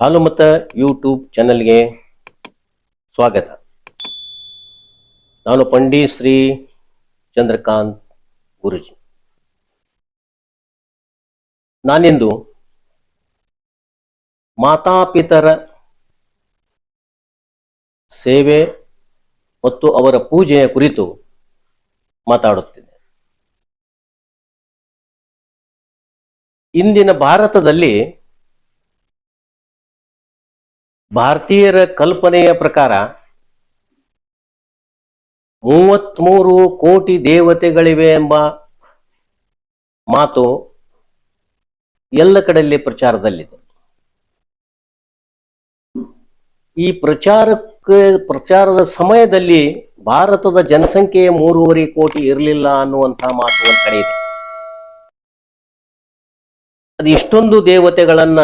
ಹಾಲುಮತ YouTube ಚಾನೆಲ್ಗೆ ಸ್ವಾಗತ. ನಾನು ಪಂಡಿತ್ ಶ್ರೀ ಚಂದ್ರಕಾಂತ್ ಗುರುಜಿ. ನಾನಿಂದು ಮಾತಾಪಿತರ ಸೇವೆ ಮತ್ತು ಅವರ ಪೂಜೆಯ ಕುರಿತು ಮಾತಾಡುತ್ತಿದ್ದೆ ಇಂದಿನ ಭಾರತದಲ್ಲಿ ಭಾರತೀಯರ ಕಲ್ಪನೆಯ ಪ್ರಕಾರ ಮೂವತ್ಮೂರು ಕೋಟಿ ದೇವತೆಗಳಿವೆ ಎಂಬ ಮಾತು ಎಲ್ಲ ಕಡೆಯಲ್ಲಿ ಪ್ರಚಾರದಲ್ಲಿದೆ. ಈ ಪ್ರಚಾರಕ್ಕೆ ಪ್ರಚಾರದ ಸಮಯದಲ್ಲಿ ಭಾರತದ ಜನಸಂಖ್ಯೆ ಮೂರುವರೆ ಕೋಟಿ ಇರಲಿಲ್ಲ ಅನ್ನುವಂತಹ ಮಾತು ಒಂದು ಕಡೆ ಇದೆ. ಅದು ಇಷ್ಟೊಂದು ದೇವತೆಗಳನ್ನ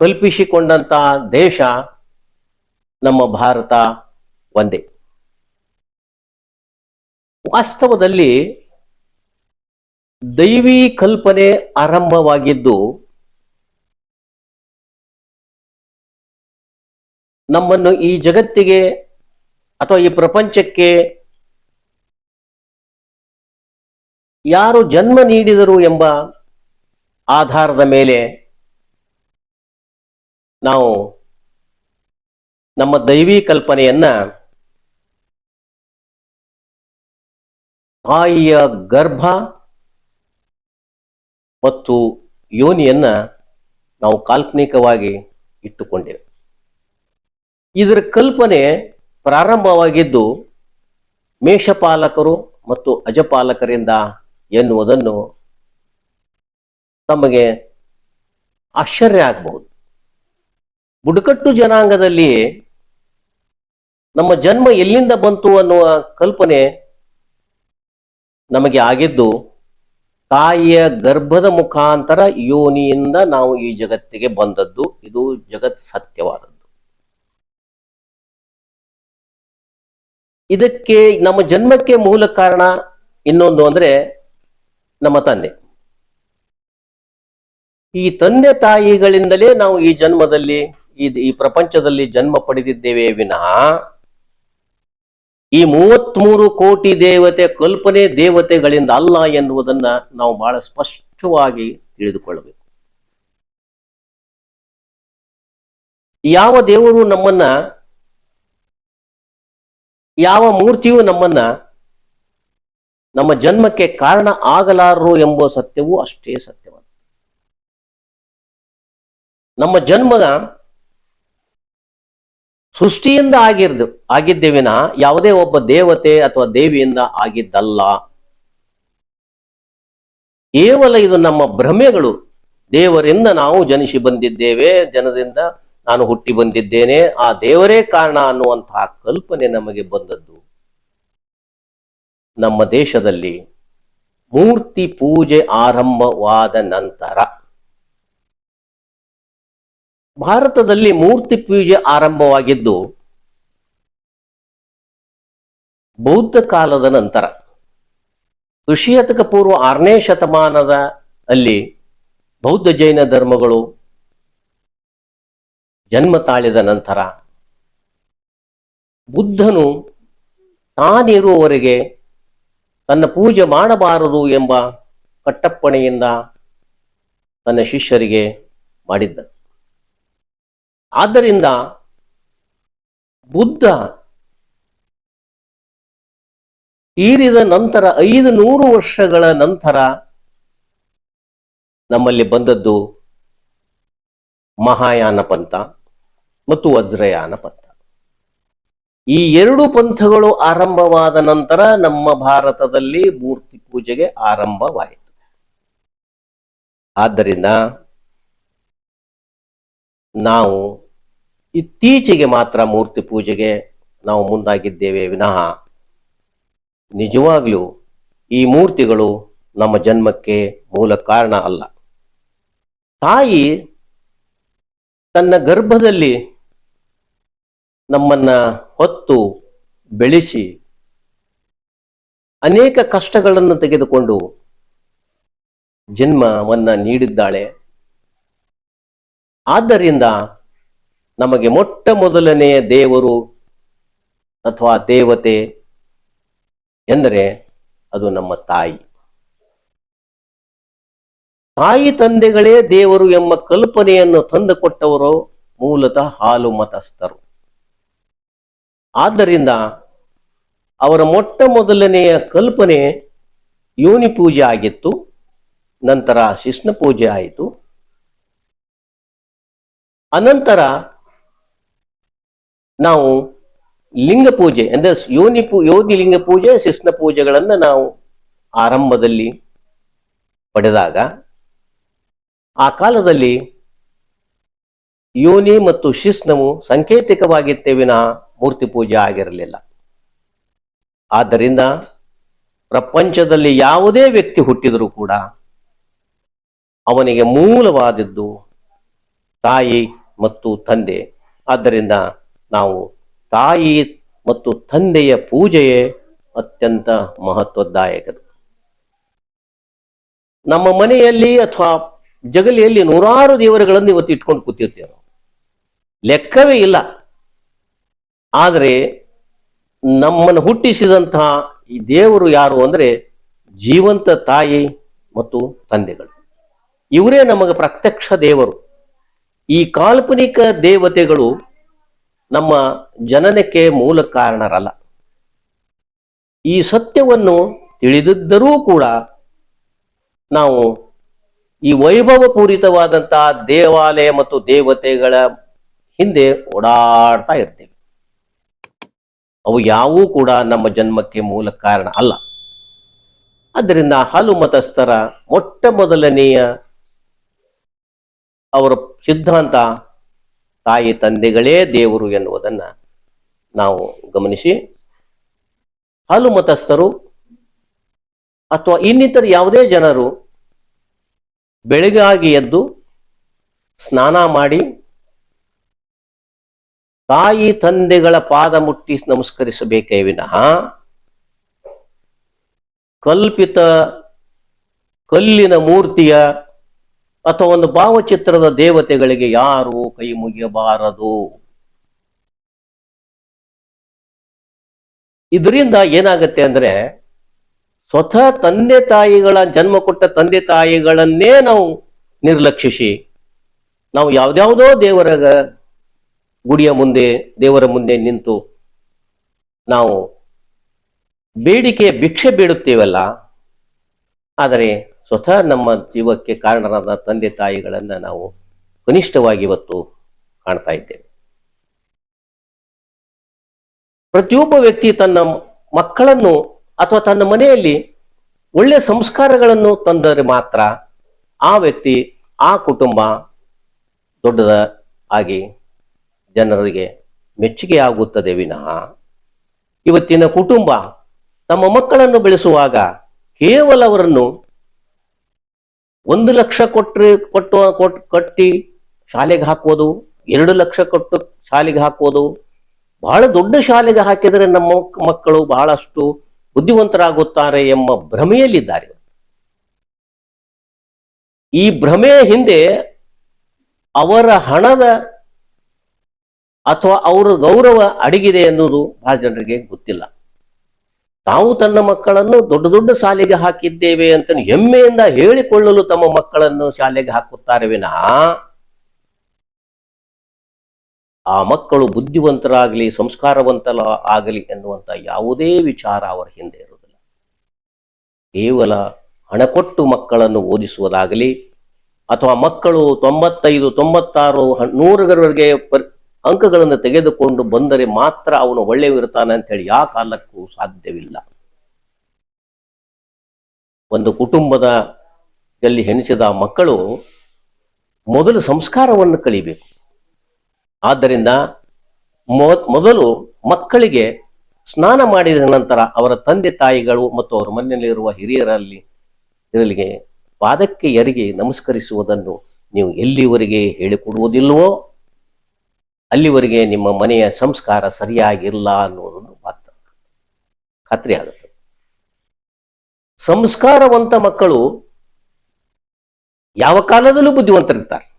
ಕಲ್ಪಿಸಿಕೊಂಡಂತ ದೇಶ ನಮ್ಮ ಭಾರತ ಒಂದೇ. ವಾಸ್ತವದಲ್ಲಿ ದೈವಿ ಕಲ್ಪನೆ ಆರಂಭವಾಗಿದ್ದು ನಮ್ಮನ್ನು ಈ ಜಗತ್ತಿಗೆ ಅಥವಾ ಈ ಪ್ರಪಂಚಕ್ಕೆ ಯಾರು ಜನ್ಮ ನೀಡಿದರು ಎಂಬ ಆಧಾರದ ಮೇಲೆ ನಾವು ನಮ್ಮ ದೈವಿ ಕಲ್ಪನೆಯನ್ನ ತಾಯಿಯ ಗರ್ಭ ಮತ್ತು ಯೋನಿಯನ್ನ ನಾವು ಕಾಲ್ಪನಿಕವಾಗಿ ಇಟ್ಟುಕೊಂಡೆವು. ಇದರ ಕಲ್ಪನೆ ಪ್ರಾರಂಭವಾಗಿದ್ದು ಮೇಷಪಾಲಕರು ಮತ್ತು ಅಜಪಾಲಕರಿಂದ ಎನ್ನುವುದನ್ನು ತಮಗೆ ಆಶ್ಚರ್ಯ ಆಗಬಹುದು. ಬುಡಕಟ್ಟು ಜನಾಂಗದಲ್ಲಿ ನಮ್ಮ ಜನ್ಮ ಎಲ್ಲಿಂದ ಬಂತು ಅನ್ನುವ ಕಲ್ಪನೆ ನಮಗೆ ಆಗಿದ್ದು, ತಾಯಿಯ ಗರ್ಭದ ಮುಖಾಂತರ ಯೋನಿಯಿಂದ ನಾವು ಈ ಜಗತ್ತಿಗೆ ಬಂದದ್ದು. ಇದು ಜಗತ್ ಸತ್ಯವಾದದ್ದು. ಇದಕ್ಕೆ ನಮ್ಮ ಜನ್ಮಕ್ಕೆ ಮೂಲ ಕಾರಣ ಇನ್ನೊಂದು ಅಂದ್ರೆ ನಮ್ಮ ತಂದೆ. ಈ ತಂದೆ ತಾಯಿಗಳಿಂದಲೇ ನಾವು ಈ ಜನ್ಮದಲ್ಲಿ ಈ ಪ್ರಪಂಚದಲ್ಲಿ ಜನ್ಮ ಪಡೆದಿದ್ದೇವೆ ವಿನಃ ಈ ಮೂವತ್ಮೂರು ಕೋಟಿ ದೇವತೆ ಕಲ್ಪನೆ ದೇವತೆಗಳಿಂದ ಅಲ್ಲ ಎನ್ನುವುದನ್ನ ನಾವು ಬಹಳ ಸ್ಪಷ್ಟವಾಗಿ ತಿಳಿದುಕೊಳ್ಳಬೇಕು. ಯಾವ ದೇವರು ನಮ್ಮನ್ನ, ಯಾವ ಮೂರ್ತಿಯು ನಮ್ಮನ್ನ ನಮ್ಮ ಜನ್ಮಕ್ಕೆ ಕಾರಣ ಆಗಲಾರರು ಎಂಬ ಸತ್ಯವೂ ಅಷ್ಟೇ ಸತ್ಯವಾದ ನಮ್ಮ ಜನ್ಮ ಸೃಷ್ಟಿಯಿಂದ ಆಗಿರ್ದು ಆಗಿದ್ದೇವಿನ ಯಾವುದೇ ಒಬ್ಬ ದೇವತೆ ಅಥವಾ ದೇವಿಯಿಂದ ಆಗಿದ್ದಲ್ಲ. ಕೇವಲ ಇದು ನಮ್ಮ ಭ್ರಮೆಗಳು. ದೇವರಿಂದ ನಾವು ಜನಿಸಿ ಬಂದಿದ್ದೇವೆ ಜನದಿಂದ ನಾನು ಹುಟ್ಟಿ ಬಂದಿದ್ದೇನೆ, ಆ ದೇವರೇ ಕಾರಣ ಅನ್ನುವಂತಹ ಕಲ್ಪನೆ ನಮಗೆ ಬಂದದ್ದು. ನಮ್ಮ ದೇಶದಲ್ಲಿ ಮೂರ್ತಿ ಪೂಜೆ ಆರಂಭವಾದ ನಂತರ ಭಾರತದಲ್ಲಿ ಮೂರ್ತಿ ಪೂಜೆ ಆರಂಭವಾಗಿದ್ದು, ಬೌದ್ಧ ಕಾಲದ ನಂತರ. ಋಷಿಯತಕ ಪೂರ್ವ ಆರನೇ ಶತಮಾನದ ಅಲ್ಲಿ ಬೌದ್ಧ ಜೈನ ಧರ್ಮಗಳು ಜನ್ಮ ತಾಳಿದ ನಂತರ ಬುದ್ಧನು ತಾನಿರುವವರೆಗೆ ತನ್ನ ಪೂಜೆ ಮಾಡಬಾರದು ಎಂಬ ಕಟ್ಟಪ್ಪಣೆಯಿಂದ ತನ್ನ ಶಿಷ್ಯರಿಗೆ ಮಾಡಿದ್ದ. ಆದ್ದರಿಂದ ಬುದ್ಧ ತೀರಿದ ನಂತರ ಐದು ನೂರು ವರ್ಷಗಳ ನಂತರ ನಮ್ಮಲ್ಲಿ ಬಂದದ್ದು ಮಹಾಯಾನ ಪಂಥ ಮತ್ತು ವಜ್ರಯಾನ ಪಂಥ. ಈ ಎರಡು ಪಂಥಗಳು ಆರಂಭವಾದ ನಂತರ ನಮ್ಮ ಭಾರತದಲ್ಲಿ ಮೂರ್ತಿ ಪೂಜೆಗೆ ಆರಂಭವಾಯಿತು. ಆದ್ದರಿಂದ ನಾವು ಇತ್ತೀಚೆಗೆ ಮಾತ್ರ ಮೂರ್ತಿ ಪೂಜೆಗೆ ನಾವು ಮುಂದಾಗಿದ್ದೇವೆ. ವಿನಃ ನಿಜವಾಗ್ಲೂ ಈ ಮೂರ್ತಿಗಳು ನಮ್ಮ ಜನ್ಮಕ್ಕೆ ಮೂಲ ಕಾರಣ ಅಲ್ಲ. ತಾಯಿ ತನ್ನ ಗರ್ಭದಲ್ಲಿ ನಮ್ಮನ್ನ ಹೊತ್ತು ಬೆಳೆಸಿ ಅನೇಕ ಕಷ್ಟಗಳನ್ನು ತೆಗೆದುಕೊಂಡು ಜನ್ಮವನ್ನ ನೀಡಿದ್ದಾಳೆ. ಆದ್ದರಿಂದ ನಮಗೆ ಮೊಟ್ಟ ಮೊದಲನೆಯ ದೇವರು ಅಥವಾ ದೇವತೆ ಎಂದರೆ ಅದು ನಮ್ಮ ತಾಯಿ. ತಾಯಿ ತಂದೆಗಳೇ ದೇವರು ಎಂಬ ಕಲ್ಪನೆಯನ್ನು ತಂದುಕೊಟ್ಟವರು ಮೂಲತಃ ಹಾಲು ಮತಸ್ಥರು. ಆದ್ದರಿಂದ ಅವರ ಮೊಟ್ಟ ಮೊದಲನೆಯ ಕಲ್ಪನೆ ಯೋನಿ ಪೂಜೆ ಆಗಿತ್ತು, ನಂತರ ಶಿಷ್ಣ ಪೂಜೆ ಆಯಿತು. ಅನಂತರ ನಾವು ಲಿಂಗ ಪೂಜೆ, ಅಂದರೆ ಯೋನಿ ಪೂ ಯೋನಿ ಲಿಂಗ ಪೂಜೆ, ಶಿಸ್ನ ಪೂಜೆಗಳನ್ನು ನಾವು ಆರಂಭದಲ್ಲಿ ಪಡೆದಾಗ ಆ ಕಾಲದಲ್ಲಿ ಯೋನಿ ಮತ್ತು ಶಿಸ್ನವು ಸಾಂಕೇತಿಕವಾಗಿತ್ತೇ ವಿನಃ ಮೂರ್ತಿ ಪೂಜೆ ಆಗಿರಲಿಲ್ಲ. ಆದ್ದರಿಂದ ಪ್ರಪಂಚದಲ್ಲಿ ಯಾವುದೇ ವ್ಯಕ್ತಿ ಹುಟ್ಟಿದರೂ ಕೂಡ ಅವನಿಗೆ ಮೂಲವಾದದ್ದು ತಾಯಿ ಮತ್ತು ತಂದೆ. ಆದ್ದರಿಂದ ನಾವು ತಾಯಿ ಮತ್ತು ತಂದೆಯ ಪೂಜೆಯೇ ಅತ್ಯಂತ ಮಹತ್ವದಾಯಕದು. ನಮ್ಮ ಮನೆಯಲ್ಲಿ ಅಥವಾ ಜಗಲಿಯಲ್ಲಿ ನೂರಾರು ದೇವರುಗಳನ್ನು ಇವತ್ತು ಇಟ್ಕೊಂಡು ಕೂತಿರ್ತೇವೆ. ಲೆಕ್ಕವೇ ಇಲ್ಲ. ಆದರೆ ನಮ್ಮನ್ನು ಹುಟ್ಟಿಸಿದಂತಹ ಈ ದೇವರು ಯಾರು ಅಂದರೆ ಜೀವಂತ ತಾಯಿ ಮತ್ತು ತಂದೆಗಳು. ಇವರೇ ನಮಗೆ ಪ್ರತ್ಯಕ್ಷ ದೇವರು. ಈ ಕಾಲ್ಪನಿಕ ದೇವತೆಗಳು ನಮ್ಮ ಜನನಕ್ಕೆ ಮೂಲ ಕಾರಣರಲ್ಲ. ಈ ಸತ್ಯವನ್ನು ತಿಳಿದಿದ್ದರೂ ಕೂಡ ನಾವು ಈ ವೈಭವಪೂರಿತವಾದಂತಹ ದೇವಾಲಯ ಮತ್ತು ದೇವತೆಗಳ ಹಿಂದೆ ಓಡಾಡ್ತಾ ಇರ್ತೇವೆ. ಅವು ಯಾವೂ ಕೂಡ ನಮ್ಮ ಜನ್ಮಕ್ಕೆ ಮೂಲ ಕಾರಣ ಅಲ್ಲ. ಆದ್ದರಿಂದ ಹಲು ಮತಸ್ಥರ ಮೊಟ್ಟ ಮೊದಲನೆಯ ಅವರ ಸಿದ್ಧಾಂತ ತಾಯಿ ತಂದೆಗಳೇ ದೇವರು ಎನ್ನುವುದನ್ನು ನಾವು ಗಮನಿಸಿ. ಹಾಲು ಮತಸ್ಥರು ಅಥವಾ ಇನ್ನಿತರ ಯಾವುದೇ ಜನರು ಬೆಳಗಾಗಿ ಎದ್ದು ಸ್ನಾನ ಮಾಡಿ ತಾಯಿ ತಂದೆಗಳ ಪಾದ ಮುಟ್ಟಿ ನಮಸ್ಕರಿಸಬೇಕೇ ವಿನಃ ಕಲ್ಪಿತ ಕಲ್ಲಿನ ಮೂರ್ತಿಯ ಅಥವಾ ಒಂದು ಭಾವಚಿತ್ರದ ದೇವತೆಗಳಿಗೆ ಯಾರು ಕೈ ಮುಗಿಯಬಾರದು. ಇದರಿಂದ ಏನಾಗುತ್ತೆ ಅಂದ್ರೆ ಸ್ವತಃ ತಂದೆ ತಾಯಿಗಳ ಜನ್ಮ ಕೊಟ್ಟ ತಂದೆ ತಾಯಿಗಳನ್ನೇ ನಾವು ನಿರ್ಲಕ್ಷಿಸಿ ನಾವು ಯಾವ್ದಾವುದೋ ದೇವರ ಗುಡಿಯ ಮುಂದೆ, ದೇವರ ಮುಂದೆ ನಿಂತು ನಾವು ಬೇಡಿಕೆ, ಭಿಕ್ಷೆ ಬೇಡುತ್ತೇವಲ್ಲ. ಆದರೆ ಸ್ವತಃ ನಮ್ಮ ಜೀವಕ್ಕೆ ಕಾರಣರಾದ ತಂದೆ ತಾಯಿಗಳನ್ನ ನಾವು ಕನಿಷ್ಠವಾಗಿ ಇವತ್ತು ಕಾಣ್ತಾ ಇದ್ದೇವೆ. ಪ್ರತಿಯೊಬ್ಬ ವ್ಯಕ್ತಿ ತನ್ನ ಮಕ್ಕಳನ್ನು ಅಥವಾ ತನ್ನ ಮನೆಯಲ್ಲಿ ಒಳ್ಳೆ ಸಂಸ್ಕಾರಗಳನ್ನು ತಂದರೆ ಮಾತ್ರ ಆ ವ್ಯಕ್ತಿ, ಆ ಕುಟುಂಬ ದೊಡ್ಡದ ಆಗಿ ಜನರಿಗೆ ಮೆಚ್ಚುಗೆ ಆಗುತ್ತದೆ ವಿನಃ. ಇವತ್ತಿನ ಕುಟುಂಬ ತಮ್ಮ ಮಕ್ಕಳನ್ನು ಬೆಳೆಸುವಾಗ ಕೇವಲ ಅವರನ್ನು ಒಂದು ಲಕ್ಷ ಕೊಟ್ಟರೆ ಕೊಟ್ಟು ಕೊಟ್ಟು ಕಟ್ಟಿ ಶಾಲೆಗೆ ಹಾಕೋದು ಎರಡು ಲಕ್ಷ ಕೊಟ್ಟು ಶಾಲೆಗೆ ಹಾಕೋದು ಬಹಳ ದೊಡ್ಡ ಶಾಲೆಗೆ ಹಾಕಿದರೆ ನಮ್ಮ ಮಕ್ಕಳು ಬಹಳಷ್ಟು ಬುದ್ಧಿವಂತರಾಗುತ್ತಾರೆ ಎಂಬ ಭ್ರಮೆಯಲ್ಲಿದ್ದಾರೆ. ಈ ಭ್ರಮೆಯ ಹಿಂದೆ ಅವರ ಹಣದ ಅಥವಾ ಅವರ ಗೌರವ ಅಡಗಿದೆ ಎನ್ನುವುದು ಬಹಳ ಜನರಿಗೆ ಗೊತ್ತಿಲ್ಲ. ತಾವು ತನ್ನ ಮಕ್ಕಳನ್ನು ದೊಡ್ಡ ದೊಡ್ಡ ಶಾಲೆಗೆ ಹಾಕಿದ್ದೇವೆ ಅಂತ ಹೆಮ್ಮೆಯಿಂದ ಹೇಳಿಕೊಳ್ಳಲು ತಮ್ಮ ಮಕ್ಕಳನ್ನು ಶಾಲೆಗೆ ಹಾಕುತ್ತಾರೆ ವಿನಃ ಆ ಮಕ್ಕಳು ಬುದ್ಧಿವಂತರಾಗಲಿ ಸಂಸ್ಕಾರವಂತರ ಆಗಲಿ ಎನ್ನುವಂತ ಯಾವುದೇ ವಿಚಾರ ಅವರ ಹಿಂದೆ ಇರುವುದಿಲ್ಲ. ಕೇವಲ ಹಣ ಕೊಟ್ಟು ಮಕ್ಕಳನ್ನು ಓದಿಸುವುದಾಗಲಿ ಅಥವಾ ಮಕ್ಕಳು ತೊಂಬತ್ತೈದು, ತೊಂಬತ್ತಾರು ನೂರರವರೆಗೆ ಅಂಕಗಳನ್ನು ತೆಗೆದುಕೊಂಡು ಬಂದರೆ ಮಾತ್ರ ಅವನು ಒಳ್ಳೆಯವಿರ್ತಾನೆ ಅಂತ ಹೇಳಿ ಯಾವ ಕಾಲಕ್ಕೂ ಸಾಧ್ಯವಿಲ್ಲ. ಒಂದು ಕುಟುಂಬದ ದಲ್ಲಿ ಹೆಣಿಸಿದ ಮಕ್ಕಳು ಮೊದಲು ಸಂಸ್ಕಾರವನ್ನು ಕಲಿಬೇಕು. ಆದ್ದರಿಂದ ಮೊದಲು ಮಕ್ಕಳಿಗೆ ಸ್ನಾನ ಮಾಡಿದ ನಂತರ ಅವರ ತಂದೆ ತಾಯಿಗಳು ಮತ್ತು ಅವರ ಮನೆಯಲ್ಲಿರುವ ಹಿರಿಯರಲ್ಲಿ ಇದರಿಗೆ ಪಾದಕ್ಕೆ ಎರಿಗೆ ನಮಸ್ಕರಿಸುವುದನ್ನು ನೀವು ಎಲ್ಲಿವರೆಗೆ ಹೇಳಿಕೊಡುವುದಿಲ್ವೋ ಅಲ್ಲಿವರೆಗೆ ನಿಮ್ಮ ಮನೆಯ ಸಂಸ್ಕಾರ ಸರಿಯಾಗಿಲ್ಲ ಅನ್ನೋದನ್ನು ಮಾತ್ರ ಖಾತ್ರಿ ಆಗುತ್ತೆ. ಸಂಸ್ಕಾರವಂತ ಮಕ್ಕಳು ಯಾವ ಕಾಲದಲ್ಲೂ ಬುದ್ಧಿವಂತರಿರ್ತಾರೆ.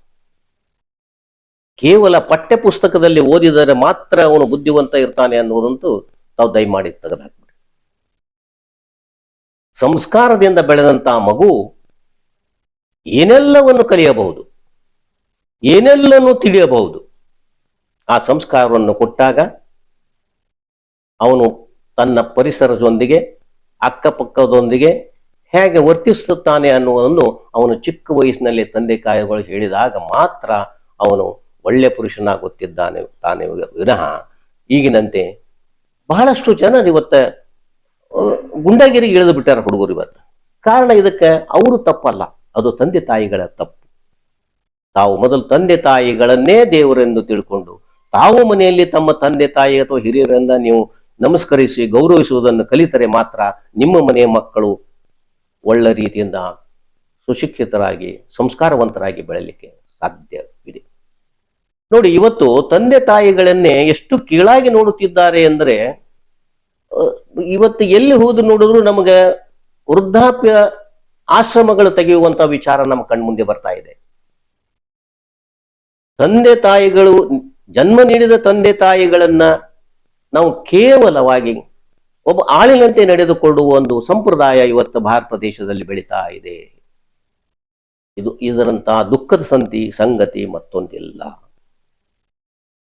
ಕೇವಲ ಪಠ್ಯ ಪುಸ್ತಕದಲ್ಲಿ ಓದಿದರೆ ಮಾತ್ರ ಅವನು ಬುದ್ಧಿವಂತ ಇರ್ತಾನೆ ಅನ್ನೋದಂತೂ ತಾವು ದಯಮಾಡಿ ತೆಗೆದಾಕ್ಬಿಡಿ. ಸಂಸ್ಕಾರದಿಂದ ಬೆಳೆದಂತ ಮಗು ಏನೆಲ್ಲವನ್ನು ಕಲಿಯಬಹುದು? ಏನೆಲ್ಲನೂ ತಿಳಿಯಬಹುದು? ಆ ಸಂಸ್ಕಾರವನ್ನು ಕೊಟ್ಟಾಗ ಅವನು ತನ್ನ ಪರಿಸರದೊಂದಿಗೆ, ಅಕ್ಕಪಕ್ಕದೊಂದಿಗೆ ಹೇಗೆ ವರ್ತಿಸುತ್ತಾನೆ ಅನ್ನುವುದನ್ನು ಅವನು ಚಿಕ್ಕ ವಯಸ್ಸಿನಲ್ಲಿ ತಂದೆ ತಾಯಿಗಳು ಹೇಳಿದಾಗ ಮಾತ್ರ ಅವನು ಒಳ್ಳೆ ಪುರುಷನಾಗುತ್ತಿದ್ದಾನೆ ತಾನೇ ವಿನಃ. ಈಗಿನಂತೆ ಬಹಳಷ್ಟು ಜನ ಇವತ್ತ ಗುಂಡಗಿರಿ ಇಳಿದು ಬಿಟ್ಟಾರ ಹುಡುಗರು ಇವತ್ತು. ಕಾರಣ ಇದಕ್ಕೆ ಅವರು ತಪ್ಪಲ್ಲ, ಅದು ತಂದೆ ತಾಯಿಗಳ ತಪ್ಪು. ತಾವು ಮೊದಲು ತಂದೆ ತಾಯಿಗಳನ್ನೇ ದೇವರೆಂದು ತಿಳ್ಕೊಂಡು ತಾವು ಮನೆಯಲ್ಲಿ ತಮ್ಮ ತಂದೆ, ತಾಯಿ ಅಥವಾ ಹಿರಿಯರಿಂದ ನೀವು ನಮಸ್ಕರಿಸಿ ಗೌರವಿಸುವುದನ್ನು ಕಲಿತರೆ ಮಾತ್ರ ನಿಮ್ಮ ಮನೆಯ ಮಕ್ಕಳು ಒಳ್ಳೆ ರೀತಿಯಿಂದ ಸುಶಿಕ್ಷಿತರಾಗಿ, ಸಂಸ್ಕಾರವಂತರಾಗಿ ಬೆಳಲಿಕ್ಕೆ ಸಾಧ್ಯವಿದೆ. ನೋಡಿ, ಇವತ್ತು ತಂದೆ, ತಾಯಿಗಳನ್ನೇ ಎಷ್ಟು ಕೀಳಾಗಿ ನೋಡುತ್ತಿದ್ದಾರೆ ಅಂದರೆ ಇವತ್ತು ಎಲ್ಲಿ ಹೋದು ನೋಡಿದ್ರು ನಮಗೆ ವೃದ್ಧಾಪ್ಯ ಆಶ್ರಮಗಳು ತೆಗೆಯುವಂತ ವಿಚಾರ ನಮ್ಮ ಕಣ್ಮುಂದೆ ಬರ್ತಾ ಇದೆ. ತಂದೆ, ತಾಯಿಗಳು ಜನ್ಮ ನೀಡಿದ ತಂದೆ ತಾಯಿಗಳನ್ನ ನಾವು ಕೇವಲವಾಗಿ ಒಬ್ಬ ಆಳಿನಂತೆ ನಡೆದುಕೊಳ್ಳುವ ಒಂದು ಸಂಪ್ರದಾಯ ಇವತ್ತು ಭಾರತ ದೇಶದಲ್ಲಿ ಬೆಳೀತಾ ಇದೆ. ಇದು ಇದರಂತಹ ದುಃಖದ ಸಂತಿ, ಸಂಗತಿ ಮತ್ತೊಂದಿಲ್ಲ.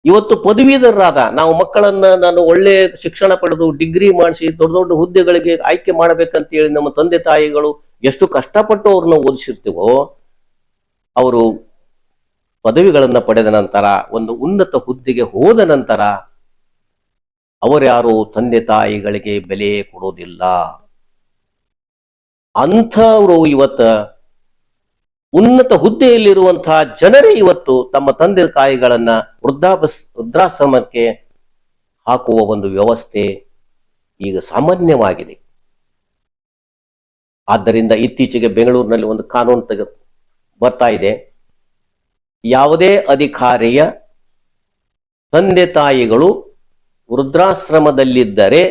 ಇವತ್ತು ಪದವೀಧರರಾದ ನಾವು ಮಕ್ಕಳನ್ನ ನಾನು ಒಳ್ಳೆ ಶಿಕ್ಷಣ ಪಡೆದು ಡಿಗ್ರಿ ಮಾಡಿಸಿ ದೊಡ್ಡ ದೊಡ್ಡ ಹುದ್ದೆಗಳಿಗೆ ಆಯ್ಕೆ ಮಾಡಬೇಕಂತ ಹೇಳಿ ನಮ್ಮ ತಂದೆ ತಾಯಿಗಳು ಎಷ್ಟು ಕಷ್ಟಪಟ್ಟು ಅವ್ರನ್ನ ಓದಿಸಿರ್ತೀವೋ, ಅವರು ಪದವಿಗಳನ್ನ ಪಡೆದ ನಂತರ, ಒಂದು ಉನ್ನತ ಹುದ್ದೆಗೆ ಹೋದ ನಂತರ ಅವರ್ಯಾರು ತಂದೆ ತಾಯಿಗಳಿಗೆ ಬೆಲೆ ಕೊಡೋದಿಲ್ಲ. ಅಂಥವರು ಇವತ್ತ ಉನ್ನತ ಹುದ್ದೆಯಲ್ಲಿರುವಂತಹ ಜನರೇ ಇವತ್ತು ತಮ್ಮ ತಂದೆ ತಾಯಿಗಳನ್ನ ವೃದ್ಧಾಪ ವೃದ್ಧಾಶ್ರಮಕ್ಕೆ ಹಾಕುವ ಒಂದು ವ್ಯವಸ್ಥೆ ಈಗ ಸಾಮಾನ್ಯವಾಗಿದೆ. ಆದ್ದರಿಂದ ಇತ್ತೀಚೆಗೆ ಬೆಂಗಳೂರಿನಲ್ಲಿ ಒಂದು ಕಾನೂನು ತೆಗೆ ಬರ್ತಾ ಇದೆ. ಯಾವುದೇ ಅಧಿಕಾರಿಯ ತಂದೆ ತಾಯಿಗಳು ವೃದ್ಧಾಶ್ರಮದಲ್ಲಿದ್ದರೆ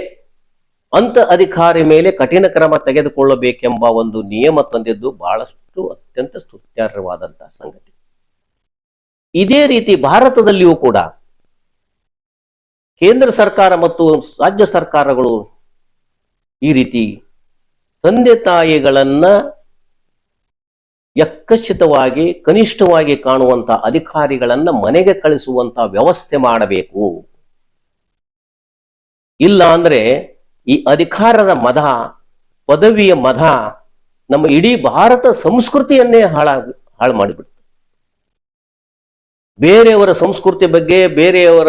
ಅಂತ ಅಧಿಕಾರಿ ಮೇಲೆ ಕಠಿಣ ಕ್ರಮ ತೆಗೆದುಕೊಳ್ಳಬೇಕೆಂಬ ಒಂದು ನಿಯಮ ತಂದಿದ್ದು ಬಹಳಷ್ಟು ಅತ್ಯಂತ ಸ್ತುತ್ಯಾರ್ಹವಾದಂತಹ ಸಂಗತಿ. ಇದೇ ರೀತಿ ಭಾರತದಲ್ಲಿಯೂ ಕೂಡ ಕೇಂದ್ರ ಸರ್ಕಾರ ಮತ್ತು ರಾಜ್ಯ ಸರ್ಕಾರಗಳು ಈ ರೀತಿ ತಂದೆ ತಾಯಿಗಳನ್ನ ಯಕ್ಕಚಿತವಾಗಿ, ಕನಿಷ್ಠವಾಗಿ ಕಾಣುವಂತ ಅಧಿಕಾರಿಗಳನ್ನ ಮನೆಗೆ ಕಳಿಸುವಂತ ವ್ಯವಸ್ಥೆ ಮಾಡಬೇಕು. ಇಲ್ಲ ಅಂದ್ರೆ ಈ ಅಧಿಕಾರದ ಮದ, ಪದವಿಯ ಮದ ನಮ್ಮ ಇಡೀ ಭಾರತ ಸಂಸ್ಕೃತಿಯನ್ನೇ ಹಾಳ, ಹಾಳು ಮಾಡಿಬಿಡ್ತು. ಬೇರೆಯವರ ಸಂಸ್ಕೃತಿ ಬಗ್ಗೆ, ಬೇರೆಯವರ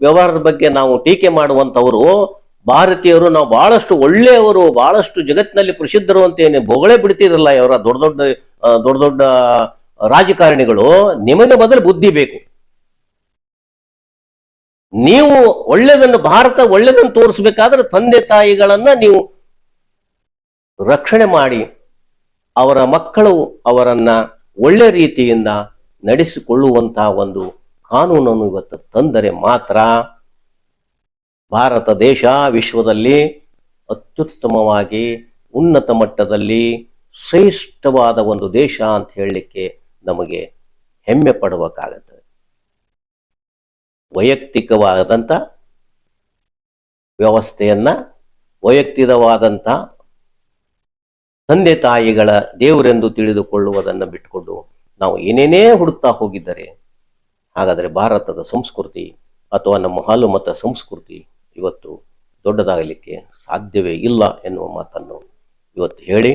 ವ್ಯವಹಾರದ ಬಗ್ಗೆ ನಾವು ಟೀಕೆ ಮಾಡುವಂತವರು ಭಾರತೀಯರು ನಾವು ಬಹಳಷ್ಟು ಒಳ್ಳೆಯವರು, ಬಹಳಷ್ಟು ಜಗತ್ತಿನಲ್ಲಿ ಪ್ರಸಿದ್ಧರು ಅಂತ ಏನು ಬೊಗಳೆ ಬಿಡ್ತಿರಲ್ಲ ಅವರ ದೊಡ್ಡ ದೊಡ್ಡ ದೊಡ್ಡ ದೊಡ್ಡ ರಾಜಕಾರಣಿಗಳು, ನಿಮಗೆ ಮೊದಲು ಬುದ್ಧಿ ಬೇಕು. ನೀವು ಒಳ್ಳೆಯದನ್ನು ಭಾರತ ಒಳ್ಳೆಯದನ್ನು ತೋರಿಸ್ಬೇಕಾದ್ರೆ ತಂದೆ ತಾಯಿಗಳನ್ನ ನೀವು ರಕ್ಷಣೆ ಮಾಡಿ, ಅವರ ಮಕ್ಕಳು ಅವರನ್ನ ಒಳ್ಳೆ ರೀತಿಯಿಂದ ನಡೆಸಿಕೊಳ್ಳುವಂತಹ ಒಂದು ಕಾನೂನನ್ನು ಇವತ್ತು ತಂದರೆ ಮಾತ್ರ ಭಾರತ ದೇಶ ವಿಶ್ವದಲ್ಲಿ ಅತ್ಯುತ್ತಮವಾಗಿ, ಉನ್ನತ ಮಟ್ಟದಲ್ಲಿ ಶ್ರೇಷ್ಠವಾದ ಒಂದು ದೇಶ ಅಂತ ಹೇಳಲಿಕ್ಕೆ ನಮಗೆ ಹೆಮ್ಮೆ ಪಡಬೇಕಾಗತ್ತದೆ. ವೈಯಕ್ತಿಕವಾದಂಥ ವ್ಯವಸ್ಥೆಯನ್ನ, ವೈಯಕ್ತಿಕವಾದಂಥ ತಂದೆ ತಾಯಿಗಳ ದೇವರೆಂದು ತಿಳಿದುಕೊಳ್ಳುವುದನ್ನು ಬಿಟ್ಟುಕೊಂಡು ನಾವು ಏನೇನೇ ಹುಡುಕ್ತಾ ಹೋಗಿದ್ದರೆ, ಹಾಗಾದರೆ ಭಾರತದ ಸಂಸ್ಕೃತಿ ಅಥವಾ ನಮ್ಮ ಹಾಲು ಮತ ಸಂಸ್ಕೃತಿ ಇವತ್ತು ದೊಡ್ಡದಾಗಲಿಕ್ಕೆ ಸಾಧ್ಯವೇ ಇಲ್ಲ ಎನ್ನುವ ಮಾತನ್ನು ಇವತ್ತು ಹೇಳಿ,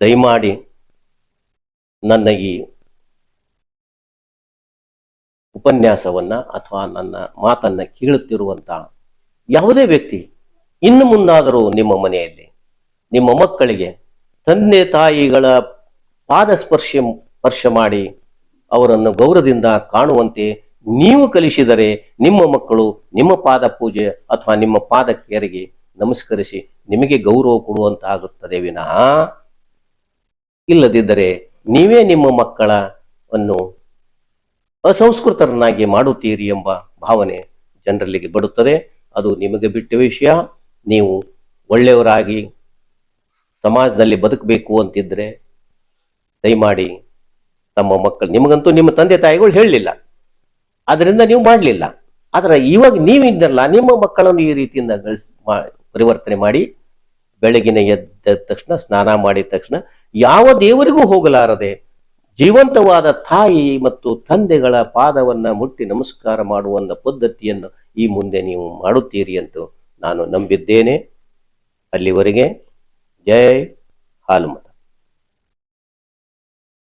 ದಯಮಾಡಿ ನನ್ನ ಈ ಉಪನ್ಯಾಸವನ್ನ ಅಥವಾ ನನ್ನ ಮಾತನ್ನ ಕೇಳುತ್ತಿರುವಂತ ಯಾವುದೇ ವ್ಯಕ್ತಿ ಇನ್ನು ಮುಂದಾದರೂ ನಿಮ್ಮ ಮನೆಯಲ್ಲಿ, ನಿಮ್ಮ ಮಕ್ಕಳಿಗೆ ತಂದೆ ತಾಯಿಗಳ ಪಾದ ಸ್ಪರ್ಶ ಸ್ಪರ್ಶ ಮಾಡಿ ಅವರನ್ನು ಗೌರವದಿಂದ ಕಾಣುವಂತೆ ನೀವು ಕಲಿಸಿದರೆ ನಿಮ್ಮ ಮಕ್ಕಳು ನಿಮ್ಮ ಪಾದ ಪೂಜೆ ಅಥವಾ ನಿಮ್ಮ ಪಾದಕ್ಕೆರಿಗೆ ನಮಸ್ಕರಿಸಿ ನಿಮಗೆ ಗೌರವ ಕೊಡುವಂತಾಗುತ್ತದೆ ವಿನಃ. ಇಲ್ಲದಿದ್ದರೆ ನೀವೇ ನಿಮ್ಮ ಮಕ್ಕಳನ್ನು ಅಸಂಸ್ಕೃತರನ್ನಾಗಿ ಮಾಡುತ್ತೀರಿ ಎಂಬ ಭಾವನೆ ಜನರಲ್ಲಿಗೆ ಬರುತ್ತದೆ. ಅದು ನಿಮಗೆ ಬಿಟ್ಟ ವಿಷಯ. ನೀವು ಒಳ್ಳೆಯವರಾಗಿ ಸಮಾಜದಲ್ಲಿ ಬದುಕಬೇಕು ಅಂತಿದ್ರೆ ದಯಮಾಡಿ ತಮ್ಮ ಮಕ್ಕಳು ನಿಮಗಂತೂ ನಿಮ್ಮ ತಂದೆ ತಾಯಿಗಳು ಹೇಳಲಿಲ್ಲ. ಅದರಿಂದ ನೀವು ಮಾಡಲಿಲ್ಲ. ಆದ್ರೆ ಇವಾಗ ನೀವಿದ್ದಲ್ಲ ನಿಮ್ಮ ಮಕ್ಕಳನ್ನು ಈ ರೀತಿಯಿಂದ ಗಳಿಸ್ ಪರಿವರ್ತನೆ ಮಾಡಿ, ಬೆಳಗಿನ ಎದ್ದ ತಕ್ಷಣ, ಸ್ನಾನ ಮಾಡಿದ ತಕ್ಷಣ ಯಾವ ದೇವರಿಗೂ ಹೋಗಲಾರದೆ ಜೀವಂತವಾದ ತಾಯಿ ಮತ್ತು ತಂದೆಗಳ ಪಾದವನ್ನ ಮುಟ್ಟಿ ನಮಸ್ಕಾರ ಮಾಡುವಂಥ ಪದ್ಧತಿಯನ್ನು ಈ ಮುಂದೆ ನೀವು ಮಾಡುತ್ತೀರಿ ಅಂತ ನಾನು ನಂಬಿದ್ದೇನೆ. ಅಲ್ಲಿವರೆಗೆ ಜೈ ಹಾಲುಮತ